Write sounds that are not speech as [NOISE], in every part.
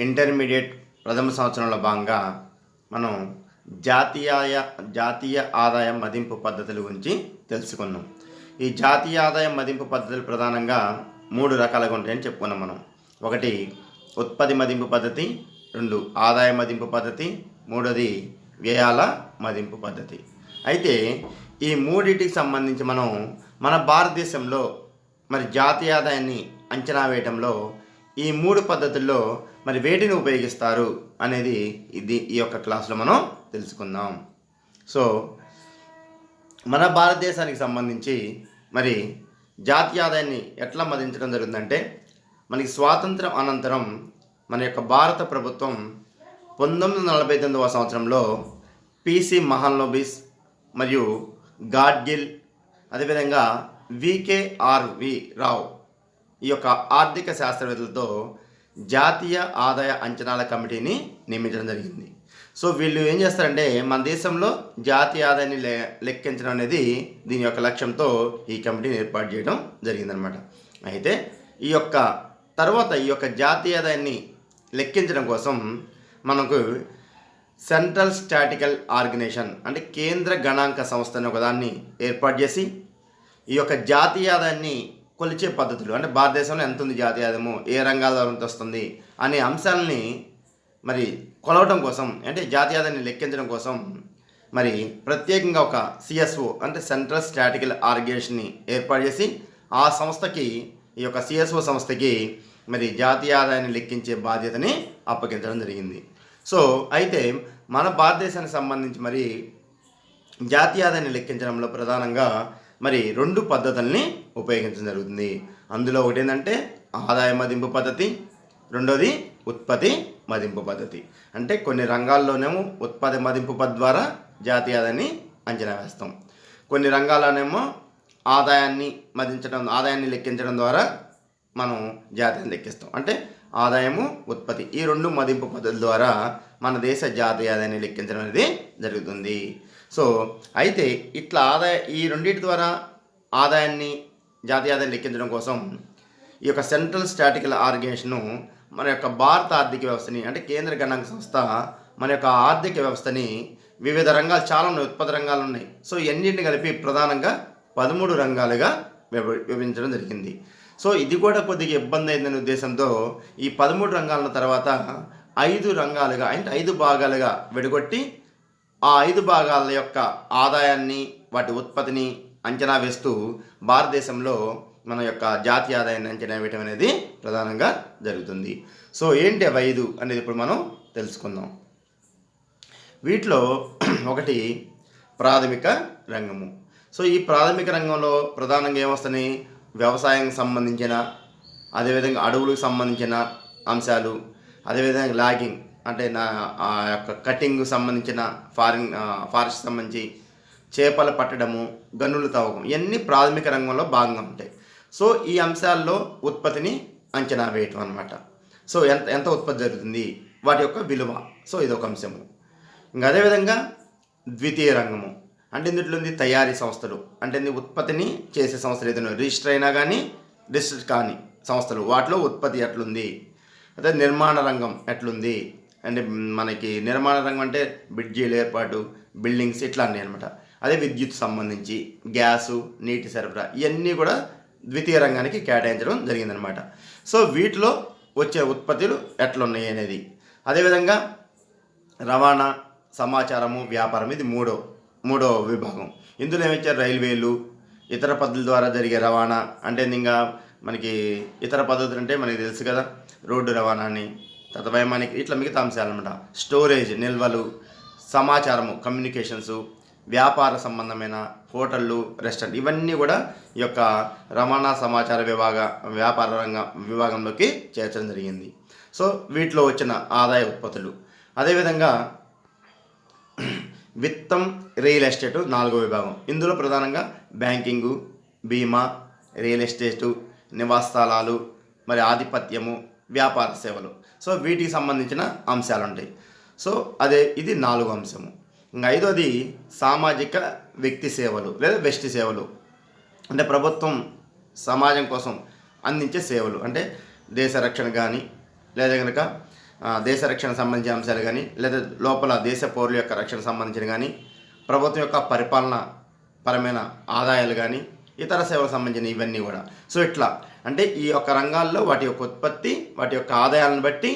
Intermediate ప్రథమ సంవత్సరంలో భాగంగా మనం జాతీయ జాతీయ ఆదాయ మదింపు పద్ధతుల గురించి తెలుసుకున్నాం. ఈ జాతీయ ఆదాయ మదింపు పద్ధతులు ప్రధానంగా మూడు రకాలుగా ఉంటాయని చెప్పుకున్నాం మనం. ఒకటి ఉత్పత్తి మదింపు పద్ధతి రెండు ఆదాయ మదింపు పద్ధతి మూడోది వ్యయాల మదింపు పద్ధతి. అయితే ఈ మూడింటికి సంబంధించి మనం మన భారతదేశంలో మరి జాతీయ ఆదాయాన్ని అంచనా వేయటంలో ఈ మూడు పద్ధతుల్లో మరి వేటిని ఉపయోగిస్తారు అనేది ఇది ఈ యొక్క క్లాస్లో మనం తెలుసుకుందాం. సో మన భారతదేశానికి సంబంధించి మరి జాతీయ ఆదాయాన్ని ఎట్లా మదించడం జరుగుతుందంటే మనకి స్వాతంత్రం అనంతరం మన యొక్క భారత ప్రభుత్వం పంతొమ్మిది వందల నలభై తొమ్మిదవ సంవత్సరంలో పిసి మహాన్లోబిస్ మరియు గాడ్గిల్ అదేవిధంగా వికేఆర్వి రావు ఈ యొక్క ఆర్థిక శాస్త్రవేత్తలతో జాతీయ ఆదాయ అంచనాల కమిటీని నియమించడం జరిగింది. సో వీళ్ళు ఏం చేస్తారంటే మన దేశంలో జాతీయ ఆదాయాన్ని లె లెక్కించడం అనేది దీని యొక్క లక్ష్యంతో ఈ కమిటీని ఏర్పాటు చేయడం జరిగిందనమాట. అయితే ఈ యొక్క తర్వాత ఈ యొక్క జాతీయ ఆదాయాన్ని లెక్కించడం కోసం మనకు సెంట్రల్ స్టాటికల్ ఆర్గనైజేషన్ అంటే కేంద్ర గణాంక సంస్థ అనే ఒకదాన్ని ఏర్పాటు చేసి ఈ యొక్క జాతీయ ఆదాయాన్ని కొలిచే పద్ధతులు అంటే భారతదేశంలో ఎంత ఉంది జాతీయ ఆదాయము ఏ రంగాల్లో ఎంత వస్తుంది అనే అంశాలని మరి కొలవటం కోసం అంటే జాతీయ లెక్కించడం కోసం మరి ప్రత్యేకంగా ఒక సిఎస్ఓ అంటే సెంట్రల్ స్టాటికల్ ఆర్గనైజేషన్ని ఏర్పాటు చేసి ఆ సంస్థకి ఈ యొక్క సిఎస్ఓ సంస్థకి మరి జాతీయ ఆదాయాన్ని లెక్కించే బాధ్యతని అప్పగించడం జరిగింది. సో అయితే మన భారతదేశానికి సంబంధించి మరి జాతీయ ఆదాయాన్ని లెక్కించడంలో ప్రధానంగా మరి రెండు పద్ధతుల్ని ఉపయోగించడం జరుగుతుంది. అందులో ఒకటి ఏంటంటే ఆదాయ మదింపు పద్ధతి రెండోది ఉత్పత్తి మదింపు పద్ధతి. అంటే కొన్ని రంగాల్లోనేమో ఉత్పత్తి మదింపు పద్ధతి ద్వారా జాతీయ ఆదాయాన్ని అంచనా వేస్తాం. కొన్ని రంగాల్లోనేమో ఆదాయాన్ని మదించడం ఆదాయాన్ని లెక్కించడం ద్వారా మనం జాతీయాన్ని లెక్కిస్తాం. అంటే ఆదాయము ఉత్పత్తి ఈ రెండు మదింపు పద్ధతుల ద్వారా మన దేశ జాతీయ ఆదాయాన్ని లెక్కించడం అనేది జరుగుతుంది. సో అయితే ఇట్లా ఆదాయ ఈ రెండింటి ద్వారా ఆదాయాన్ని జాతీయ ఆదాయాన్ని లెక్కించడం కోసం ఈ యొక్క సెంట్రల్ స్టాటికల్ ఆర్గనైజేషను మన యొక్క భారత ఆర్థిక వ్యవస్థని అంటే కేంద్ర గణాంక సంస్థ మన యొక్క ఆర్థిక వ్యవస్థని వివిధ రంగాలు చాలా ఉన్నాయి ఉత్పత్తి రంగాలు ఉన్నాయి. సో ఎన్నింటిని కలిపి ప్రధానంగా పదమూడు రంగాలుగా విభ- విభజించడం జరిగింది. సో ఇది కూడా కొద్దిగా ఇబ్బంది అయిందనే ఉద్దేశంతో ఈ పదమూడు రంగాల తర్వాత ఐదు రంగాలుగా అంటే ఐదు భాగాలుగా విడగొట్టి ఆ ఐదు భాగాల యొక్క ఆదాయాన్ని వాటి ఉత్పత్తిని అంచనా వేస్తూ భారతదేశంలో మన యొక్క జాతీయ ఆదాయాన్ని అంచనా వేయటం అనేది ప్రధానంగా జరుగుతుంది. సో ఏంటి అవి ఐదు అనేది ఇప్పుడు మనం తెలుసుకుందాం. వీటిలో [CLEARS THROAT] ఒకటి ప్రాథమిక రంగము. సో ఈ ప్రాథమిక రంగంలో ప్రధానంగా ఏమొస్తాయి వ్యవసాయం సంబంధించిన అదేవిధంగా అడవులకు సంబంధించిన అంశాలు అదేవిధంగా లాగింగ్ అంటే నా ఆ యొక్క కటింగ్ సంబంధించిన ఫారిన్ ఫారెస్ట్ సంబంధించి చేపలు పట్టడము గనులు తవ్వకం ఇవన్నీ ప్రాథమిక రంగంలో భాగంగా ఉంటాయి. సో ఈ అంశాల్లో ఉత్పత్తిని అంచనా వేయటం అనమాట సో ఎంత ఎంత ఉత్పత్తి జరుగుతుంది? వాటి యొక్క విలువ. సో ఇది ఒక అంశము. ఇంకా అదేవిధంగా ద్వితీయ రంగము. అంటే ఇందులో ఉంది తయారీ సంస్థలు. అంటే ఇది ఉత్పత్తిని చేసే సంస్థలు ఏదైనా రిజిస్టర్ అయినా కానీ రిజిస్టర్ కాని సంస్థలు. వాటిలో ఉత్పత్తి ఎట్లుంది? అదే నిర్మాణ రంగం ఎట్లుంది? అంటే మనకి నిర్మాణ రంగం అంటే బ్రిడ్జీల ఏర్పాటు బిల్డింగ్స్ ఇట్లా అన్నీ అనమాట అదే విద్యుత్ సంబంధించి గ్యాసు నీటి సరఫరా ఇవన్నీ కూడా ద్వితీయ రంగానికి కేటాయించడం జరిగిందనమాట సో వీటిలో వచ్చే ఉత్పత్తులు ఎట్లున్నాయి అనేది. అదేవిధంగా రవాణా సమాచారము వ్యాపారం ఇది మూడో మూడో విభాగం. ఇందులో ఏమిచ్చారు రైల్వేలు ఇతర పద్ధతుల ద్వారా జరిగే రవాణా అంటే ఇంకా మనకి ఇతర పద్ధతులు అంటే మనకి తెలుసు కదా. రోడ్డు రవాణాని తదుపరి మనకి ఇట్లా మిగతా అంశాలన్నమాట స్టోరేజ్ నిల్వలు సమాచారము కమ్యూనికేషన్స్ వ్యాపార సంబంధమైన హోటళ్ళు రెస్టారెంట్ ఇవన్నీ కూడా ఈ యొక్క రవాణా సమాచార విభాగ వ్యాపార రంగ విభాగంలోకి చేర్చడం జరిగింది. సో వీటిలో వచ్చిన ఆదాయ ఉత్పత్తులు. అదేవిధంగా విత్తం రియల్ ఎస్టేటు నాలుగో విభాగం. ఇందులో ప్రధానంగా బ్యాంకింగు బీమా రియల్ ఎస్టేటు నివాస స్థలాలు మరి ఆధిపత్యము వ్యాపార సేవలు. సో వీటికి సంబంధించిన అంశాలు ఉంటాయి సో అదే ఇది నాలుగు అంశము. ఇంకా ఐదోది సామాజిక వ్యక్తి సేవలు లేదా వ్యష్టి సేవలు. అంటే ప్రభుత్వం సమాజం కోసం అందించే సేవలు. అంటే దేశ రక్షణ కానీ లేదా కనుక దేశ రక్షణ సంబంధించిన అంశాలు కానీ లేదా లోపల దేశ పౌరుల యొక్క రక్షణ సంబంధించిన కానీ ప్రభుత్వం యొక్క పరిపాలన పరమైన ఆదాయాలు కానీ ఇతర సేవలకు సంబంధించిన ఇవన్నీ కూడా. సో ఇట్లా. అంటే ఈ యొక్క రంగాల్లో వాటి యొక్క ఉత్పత్తి వాటి యొక్క ఆదాయాలను బట్టి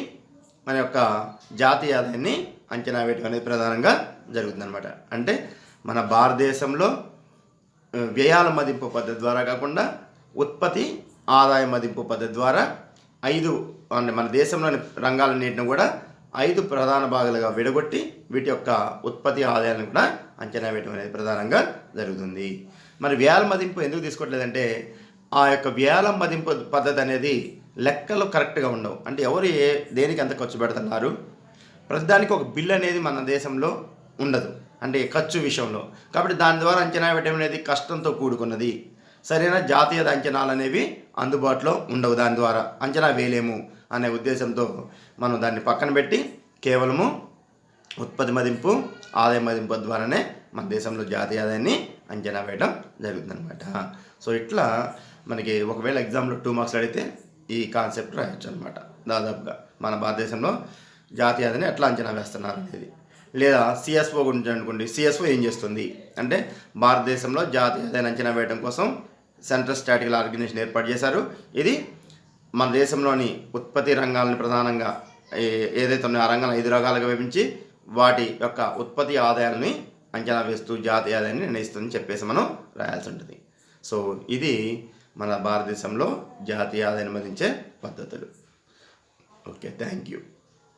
మన యొక్క జాతీయ ఆదాయాన్ని అంచనా వేయడం అనేది ప్రధానంగా జరుగుతుందన్నమాట. అంటే మన భారతదేశంలో వ్యయాల మదింపు పద్ధతి ద్వారా కాకుండా ఉత్పత్తి ఆదాయ మదింపు పద్ధతి ద్వారా ఐదు అంటే మన దేశంలోని రంగాలన్నింటిని కూడా ఐదు ప్రధాన భాగాలుగా విడగొట్టి వీటి యొక్క ఉత్పత్తి ఆదాయాలను కూడా అంచనా వేయడం అనేది ప్రధానంగా జరుగుతుంది. మరి వ్యాల మదింపు ఎందుకు తీసుకోవట్లేదంటే ఆ యొక్క వ్యయాల మదింపు పద్ధతి అనేది లెక్కలు కరెక్ట్గా ఉండవు. అంటే ఎవరు ఏ దేనికి ఎంత ఖర్చు పెడుతున్నారు? ప్రతిదానికి ఒక బిల్ అనేది మన దేశంలో ఉండదు. అంటే ఖర్చు విషయంలో. కాబట్టి దాని ద్వారా అంచనా వేయడం అనేది కష్టంతో కూడుకున్నది. సరైన జాతీయ అంచనాలు అనేవి అందుబాటులో ఉండవు దాని ద్వారా. అంచనా వేయలేము అనే ఉద్దేశంతో మనం దాన్ని పక్కన పెట్టి కేవలము ఉత్పత్తి మదింపు ఆదాయ మదింపు ద్వారానే మన దేశంలో జాతీయ ఆదాయాన్ని అంచనా వేయడం జరుగుతుందనమాట సో ఇట్లా మనకి ఒకవేళ ఎగ్జామ్లో టూ మార్క్స్ అడిగితే ఈ కాన్సెప్ట్ రాయొచ్చు అనమాట దాదాపుగా మన భారతదేశంలో జాతీయాదని ఎట్లా అంచనా వేస్తున్నారు అనేది. లేదా సిఎస్ఓ గురించి అనుకోండి సిఎస్ఓ ఏం చేస్తుంది? అంటే భారతదేశంలో జాతీయ అంచనా వేయడం కోసం సెంట్రల్ స్టాటికల్ ఆర్గనైజేషన్ ఏర్పాటు చేశారు. ఇది మన దేశంలోని ఉత్పత్తి రంగాలను ప్రధానంగా ఏ- ఏదైతే ఉన్నాయో ఆ రంగాలను ఐదు రకాలుగా విభజించి వాటి యొక్క ఉత్పత్తి ఆదాయాలని అంచనా వేస్తూ జాతీయాలని నిర్ణయిస్తుందని చెప్పేసి మనం రాయాల్సి ఉంటుంది. సో ఇది మన భారతదేశంలో జాతీయాలు అనుమతించే పద్ధతులు. Okay thank you.